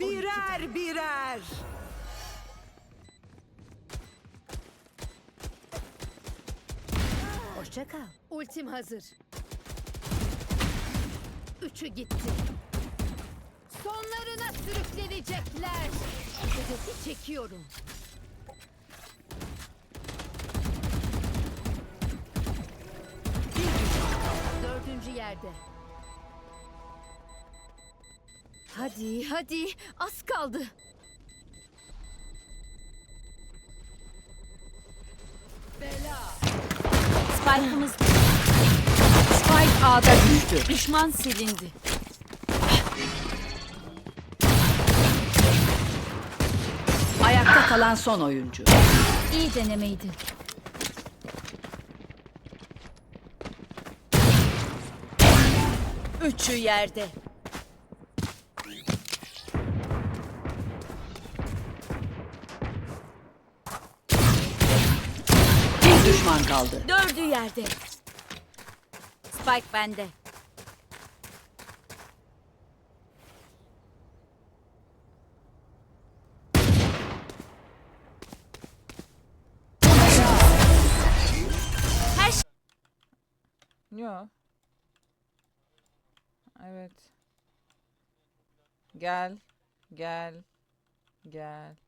Birer birer. Hoşça kal. Ultim hazır. Üçü gitti. Sonlarına sürüklenecekler. Hedefi çekiyorum. Dördüncü yerde. Hadi hadi az kaldı. Spike'ımız... Spike A'da düştü. Düşman silindi. Ayakta kalan son oyuncu. İyi denemeydi. Üçü yerde. Düşman kaldı. Dördü yerde. Spike bende. Şey Yo. Evet. Gel. Gel. Gel.